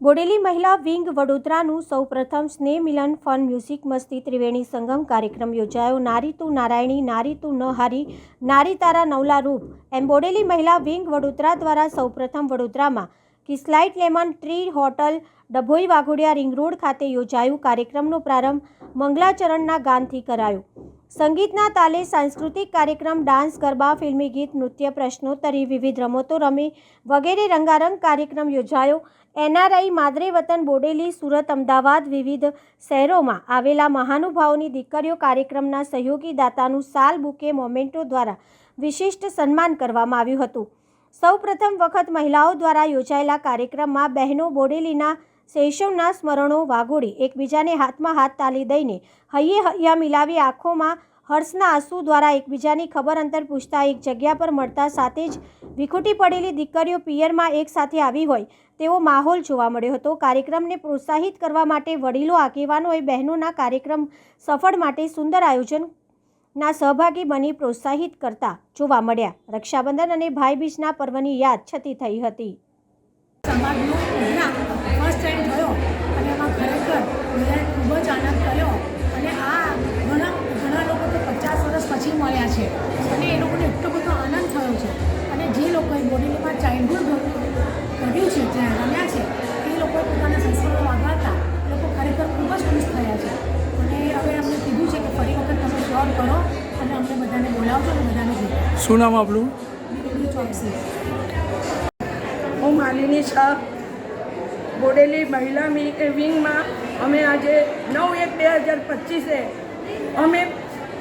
બોડેલી મહિલા વિંગ વડોદરાનું સૌપ્રથમ સ્નેહ મિલન ફન મ્યુઝિક મસ્તી ત્રિવેણી સંગમ કાર્યક્રમ યોજાયો. નારી તું નારાયણી, નારી તું ન હારી, નારી તારા નવલા રૂપ. એમ બોડેલી મહિલા વિંગ વડોદરા દ્વારા સૌપ્રથમ વડોદરામાં કિસ્લાઇટ lemon tree hotel, Dabhoi Waghodia ring road ખાતે યોજાયું કાર્યક્રમનો પ્રારંભ મંગલાચરણના ગાનથી કરાયો. સંગીતના તાલે સાંસ્કૃતિક કાર્યક્રમ, ડાન્સ, ગરબા, ફિલ્મી ગીત, નૃત્ય, પ્રશ્નોત્તરી, વિવિધ રમતો રમી વગેરે રંગારંગ કાર્યક્રમ યોજાયો. એનઆરઆઈ માદરે વતન બોડેલી, સુરત, અમદાવાદ વિવિધ શહેરોમાં આવેલા મહાનુભાવોની દીકરીઓ કાર્યક્રમના સહયોગી દાતાનું સાલ બુકે મોમેન્ટો દ્વારા વિશિષ્ટ સન્માન કરવામાં આવ્યું હતું. સૌ પ્રથમ વખત મહિલાઓ દ્વારા યોજાયેલા કાર્યક્રમમાં બહેનો બોડેલીના શૈશવના સ્મરણો વાગોળી, એકબીજાને હાથમાં હાથ તાલી દઈને હૈયે હૈયા મિલાવી આંખોમાં હર્ષના આંસુ દ્વારા એકબીજાની ખબર અંતર પૂછતા એક જગ્યા પર મળતા સાથે જ વિખૂટી પડેલી દીકરીઓ પિયરમાં એક સાથે આવી હોય તેવો માહોલ જોવા મળ્યો હતો. કાર્યક્રમને પ્રોત્સાહિત કરવા માટે વડીલો આગેવાનોએ બહેનોના કાર્યક્રમ સફળ માટે સુંદર આયોજનના સહભાગી બની પ્રોત્સાહિત કરતા જોવા મળ્યા. રક્ષાબંધન અને ભાઈબીજના પર્વની યાદ છતી થઈ હતી. ટાઈમ થયો અને એમાં ખરેખર બધાએ ખૂબ જ આનંદ કર્યો અને આ ઘણા ઘણા લોકો તો પચાસ વર્ષ પછી મળ્યા છે. અને એ લોકોને એટલો બધો આનંદ થયો છે. અને જે લોકોએ બોડીલીમાં ચાઇલ્ડહુડ કર્યું છે જ્યાં રમ્યા છે એ લોકો પોતાના સંસ્કારો વાગડતા એ લોકો ખરેખર ખૂબ જ ખુશ થયા છે. અને હવે અમને કીધું છે કે ફરી વખત તમે શ્યોર કરો અને અમને બધાને બોલાવજો અને બધાને શું નામ આપણું ચોકસી. હું માલિની શાહ. બોડેલી મહિલા વિંગમાં અમે આજે નવ એક બે હજાર પચીસે અમે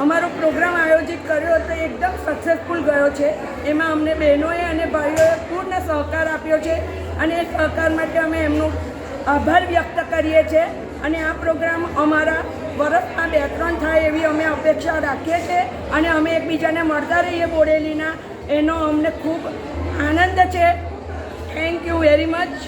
અમારો પ્રોગ્રામ આયોજિત કર્યો હતો એકદમ સક્સેસફુલ ગયો છે. એમાં અમને બહેનોએ અને ભાઈઓએ પૂર્ણ સહકાર આપ્યો છે અને એ સહકાર માટે અમે એમનો આભાર વ્યક્ત કરીએ છીએ અને આ પ્રોગ્રામ અમારા વર્ષમાં બે ત્રણ થાય એવી અમે અપેક્ષા રાખીએ છીએ અને અમે એકબીજાને મળતા રહીએ બોડેલીના. એનો અમને ખૂબ આનંદ છે. Thank you very much